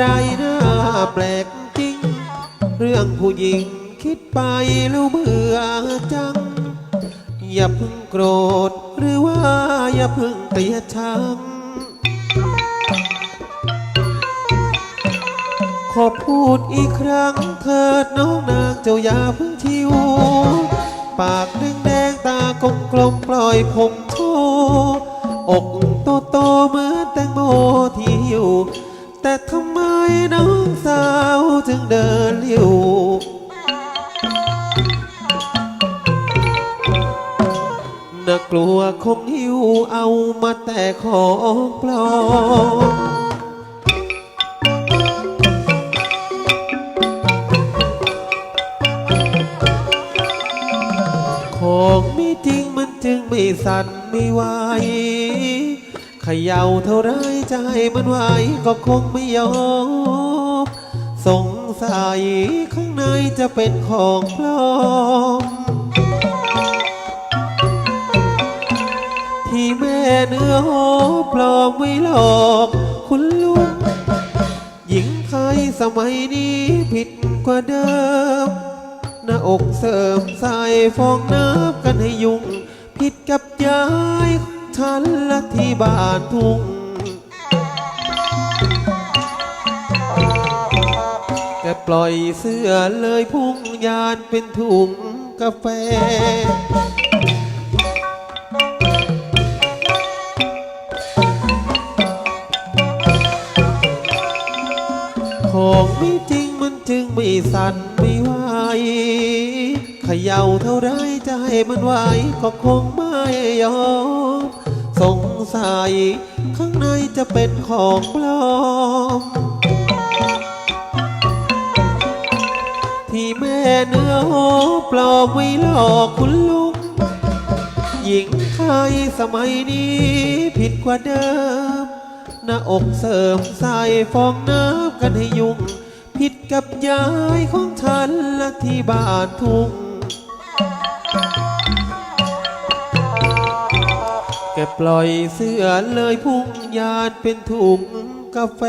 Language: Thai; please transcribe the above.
ไรน่าแปลกจริง เรื่องผู้หญิงคิดไปแล้วเบื่อจัง อย่าเพิ่งโกรธหรือว่าอย่าเพิ่งเกลียดชัง ขอพูดอีกครั้งเถิดน้องนางเจ้าอย่าเพิ่งชิว ปากแดงแดงตากลมกลมปล่อยผมโชว์อกโตโตเหมือนแตงโมที่อยู่ แต่ทำไมน้องสาวจึงเดินเลี้ยวน่ากลัวคงหิวเอามาแต่ของปลอมของไม่จริงมันจึงไม่สั่นไม่ไหว ขย่าเท่าไรใจมันไหวก็คงไม่ยอมสงสัยข้างในจะเป็นของปลอมที่แม่เนื้อหอปลอมไว้หลอกคุณลุงหญิงไทยสมัยนี้ผิดกว่าเดิม หน้าอกเสริมใส่ฟองน้ำกันให้ยุ่ง ผิดกับยายของฉันล ที่บ้านทุ่งแกปล่อยเสื้อเลยพุ่งยานเป็นถุงกาแฟ ของไม่จริงมันจึงไม่สั่นไม่ไหวเขย่าเท่าไรจะให้มันไหวก็คงไม่ยอม สงสัย ข้างในจะเป็นของปลอม ที่แม่เนื้อหอปลอมไว้หลอกคุณลุงหญิงไทยสมัยนี้ผิดกว่าเดิม หน้าอกเสริมใส่ฟองน้ำกันให้ยุ่ง ผิดกับยายของฉันและที่บ้านทุ่ง แกปล่อยเสื้อเลยพุ่งยานเป็นถุงกาแฟ